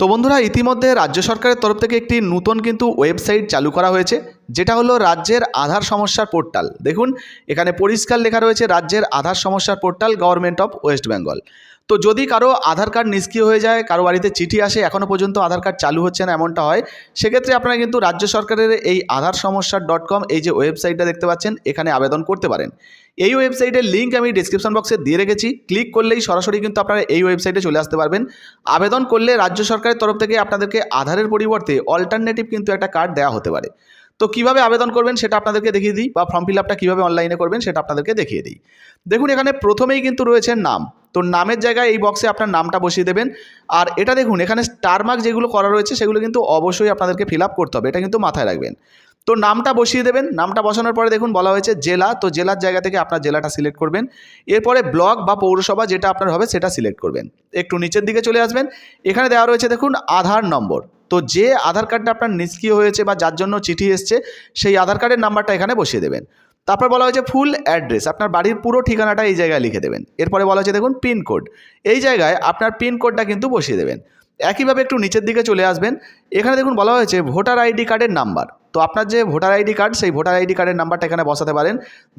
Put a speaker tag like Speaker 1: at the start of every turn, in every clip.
Speaker 1: তো বন্ধুরা, ইতিমধ্যে রাজ্য সরকারের তরফ থেকে একটি নতুন কিন্তু ওয়েবসাইট চালু করা হয়েছে, যেটা হলো রাজ্যের আধার সমস্যার পোর্টাল। দেখুন, এখানে পরিষ্কার লেখা রয়েছে, রাজ্যের আধার সমস্যার portal, government of West Bengal. তো যদি কারও আধার কার্ড নিষ্ক্রিয় হয়ে যায়, কারও বাড়িতে চিঠি আসে এখনও পর্যন্ত আধার কার্ড চালু হচ্ছে না এমনটা হয়, সেক্ষেত্রে আপনারা কিন্তু রাজ্য সরকারের এই আধার সমস্যা ডট কম এই যে ওয়েবসাইটটা দেখতে পাচ্ছেন, এখানে আবেদন করতে পারেন। এই ওয়েবসাইটের লিঙ্ক আমি ডিসক্রিপশন বক্সে দিয়ে রেখেছি, ক্লিক করলেই সরাসরি কিন্তু আপনারা এই ওয়েবসাইটে চলে আসতে পারবেন। আবেদন করলে রাজ্য সরকারের তরফ থেকে আপনাদেরকে আধারের পরিবর্তে অল্টারনেটিভ কিন্তু একটা কার্ড দেওয়া হতে পারে। তো কীভাবে আবেদন করবেন সেটা আপনাদেরকে দেখিয়ে দিই, বা ফর্ম ফিল আপটা কীভাবে অনলাইনে করবেন সেটা আপনাদেরকে দেখিয়ে দিই। দেখুন, এখানে প্রথমেই কিন্তু রয়েছে নাম। তো নামের জায়গায় এই বক্সে আপনার নামটা বসিয়ে দেবেন। আর এটা দেখুন, এখানে স্টার মার্ক যেগুলো করা রয়েছে, সেগুলো কিন্তু অবশ্যই আপনাদেরকে ফিল করতে হবে। এটা কিন্তু মাথায় রাখবেন। তো নামটা বসিয়ে দেবেন। নামটা বসানোর পরে দেখুন, বলা হয়েছে জেলা। তো জেলার জায়গা থেকে আপনার জেলাটা সিলেক্ট করবেন। এরপরে ব্লক বা পৌরসভা যেটা আপনার হবে, সেটা সিলেক্ট করবেন। একটু নিচের দিকে চলে আসবেন। এখানে দেওয়া রয়েছে দেখুন, আধার নম্বর। তো যে আধার কার্ডটা আপনার নিষ্ক্রিয় হয়েছে বা যার জন্য চিঠি এসছে, সেই আধার কার্ডের নাম্বারটা এখানে বসিয়ে দেবেন। তারপর বলা হয়েছে ফুল অ্যাড্রেস আপনার বাড়ির পুরো ঠিকানাটা এই জায়গায় লিখে দেবেন। এরপরে বলা হয়েছে দেখুন পিনকোড এই জায়গায় আপনার পিনকোডটা কিন্তু বসিয়ে দেবেন। একইভাবে একটু নিচের দিকে চলে আসবেন, এখানে দেখুন বলা হয়েছে ভোটার আইডি কার্ডের নাম্বার তো আপনার যে ভোটার আইডি কার্ড সেই ভোটার আইডি কার্ডের নাম্বারটা এখানে বসাতে পারেন।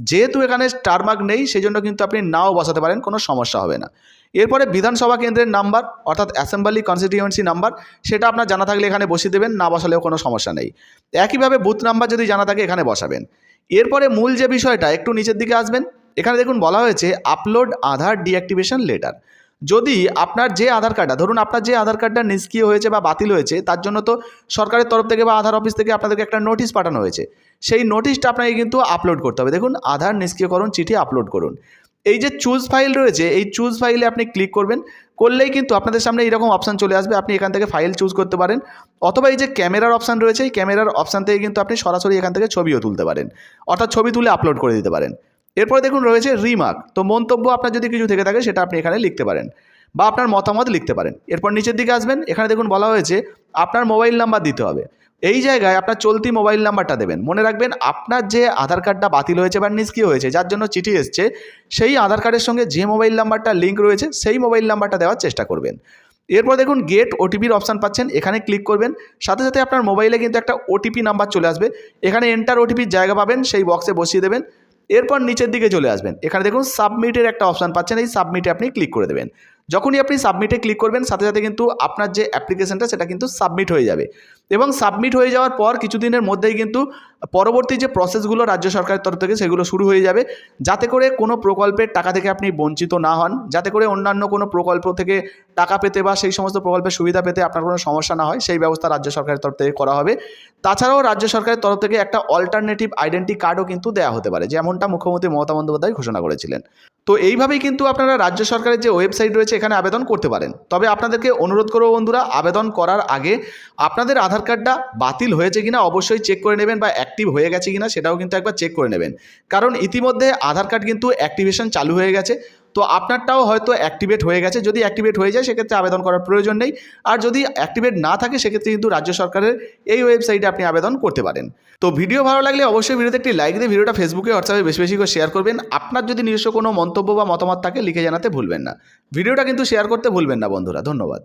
Speaker 1: যেহেতু এখানে স্টার মার্ক নেই, সেই জন্য কিন্তু আপনি নাও বসাতে পারেন, কোনো সমস্যা হবে না। এরপরে বিধানসভা কেন্দ্রের নাম্বার অর্থাৎ অ্যাসেম্বলি কনস্টিটিউয়েন্সি নাম্বার সেটা আপনার জানা থাকলে এখানে বসিয়ে দেবেন, না বসালেও কোনো সমস্যা নেই। একইভাবে বুথ নাম্বার যদি জানা থাকে, এখানে বসাবেন। এরপরে মূল যে বিষয়টা, একটু নিচের দিকে আসবেন। এখানে দেখুন বলা হয়েছে আপলোড আধার ডিঅ্যাক্টিভেশন লেটার যদি আপনার যে আধার কার্ডটা ধরুন আপনার যে আধার কার্ডটা নিষ্ক্রিয় হয়েছে বা বাতিল হয়েছে, তার জন্য তো সরকারের তরফ থেকে বা আধার অফিস থেকে আপনাদেরকে একটা নোটিশ পাঠানো হয়েছে। সেই নোটিশটা আপনাকে কিন্তু আপলোড করতে হবে। দেখুন, আধার নিষ্ক্রিয়করণ চিঠি আপলোড করুন। এই যে চুজ ফাইল রয়েছে, এই চুজ ফাইলে আপনি ক্লিক করবেন। করলেই কিন্তু আপনাদের সামনে এইরকম অপশান চলে আসবে। আপনি এখান থেকে ফাইল চুজ করতে পারেন। অথবা এই যে ক্যামেরার অপশান রয়েছে, এই ক্যামেরার অপশান থেকে কিন্তু আপনি সরাসরি এখান থেকে ছবিও তুলতে পারেন। অর্থাৎ ছবি তুলে আপলোড করে দিতে পারেন। এরপরে দেখুন রয়েছে রিমার্ক তো মন্তব্য আপনার যদি কিছু থেকে থাকে, সেটা আপনি এখানে লিখতে পারেন বা আপনার মতামত লিখতে পারেন। এরপর নিচের দিকে আসবেন। এখানে দেখুন বলা হয়েছে, আপনার মোবাইল নাম্বার দিতে হবে। এই জায়গায় আপনার চলতি মোবাইল নাম্বারটা দেবেন। মনে রাখবেন, আপনার যে আধার কার্ডটা বাতিল হয়েছে বা নিষ্ক্রিয় হয়েছে, যার জন্য চিঠি এসছে, সেই আধার কার্ডের সঙ্গে যে মোবাইল নাম্বারটা লিঙ্ক রয়েছে, সেই মোবাইল নাম্বারটা দেওয়ার চেষ্টা করবেন। এরপর দেখুন গেট ওটিপির অপশান পাচ্ছেন, এখানে ক্লিক করবেন। সাথে সাথে আপনার মোবাইলে কিন্তু একটা ওটিপি নাম্বার চলে আসবে। এখানে এন্টার ওটিপির জায়গা পাবেন, সেই বক্সে বসিয়ে দেবেন। এরপর নিচের দিকে চলে আসবেন। এখানে দেখুন সাবমিটের একটা অপশান পাচ্ছেন, এই সাবমিটে আপনি ক্লিক করে দেবেন। যখনই আপনি সাবমিটে ক্লিক করবেন, সাথে সাথে কিন্তু আপনার যে অ্যাপ্লিকেশনটা সেটা কিন্তু সাবমিট হয়ে যাবে। এবং সাবমিট হয়ে যাওয়ার পর কিছুদিনের মধ্যেই কিন্তু পরবর্তী যে প্রসেসগুলো রাজ্য সরকারের তরফ থেকে, সেগুলো শুরু হয়ে যাবে। যাতে করে কোনো প্রকল্পের টাকা থেকে আপনি বঞ্চিত না হন, যাতে করে অন্যান্য কোনো প্রকল্প থেকে টাকা পেতে বা সেই সমস্ত প্রকল্পের সুবিধা পেতে আপনার কোনো সমস্যা না হয়, সেই ব্যবস্থা রাজ্য সরকারের তরফ থেকে করা হবে। তাছাড়াও রাজ্য সরকারের তরফ থেকে একটা অল্টারনেটিভ আইডেন্টি কার্ডও কিন্তু দেওয়া হতে পারে, যেমনটা মুখ্যমন্ত্রী মমতা বন্দ্যোপাধ্যায় ঘোষণা করেছিলেন। তো এইভাবেই কিন্তু আপনারা রাজ্য সরকারের যে ওয়েবসাইট রয়েছে, এখানে আবেদন করতে পারেন। তবে আপনাদেরকে অনুরোধ করব বন্ধুরা, আবেদন করার আগে আপনাদের আধার কার্ডটা বাতিল হয়েছে কিনা অবশ্যই চেক করে নেবেন বা অ্যাক্টিভ হয়ে গেছে কিনা সেটাও কিন্তু একবার চেক করে নেবেন। কারণ ইতিমধ্যে আধার কার্ড কিন্তু অ্যাক্টিভেশন চালু হয়ে গেছে। তো আপনারটাও হয়তো অ্যাক্টিভেট হয়ে গেছে। যদি অ্যাক্টিভেট হয়ে যায়, সেক্ষেত্রে আবেদন করার প্রয়োজন নেই। আর যদি অ্যাক্টিভেট না থাকে, সেক্ষেত্রে কিন্তু রাজ্য সরকারের এই ওয়েবসাইটে আপনি আবেদন করতে পারেন। তো ভিডিও ভালো লাগলে অবশ্যই ভিডিওতে একটি লাইক দিয়ে ভিডিওটা ফেসবুকে হোয়াটসঅ্যাপে বেশি বেশি করে শেয়ার করবেন। আপনার যদি নিজস্ব কোনো মন্তব্য বা মতামত থাকে, লিখে জানাতে ভুলবেন না। ভিডিওটা কিন্তু শেয়ার করতে ভুলবেন না, বন্ধুরা। ধন্যবাদ।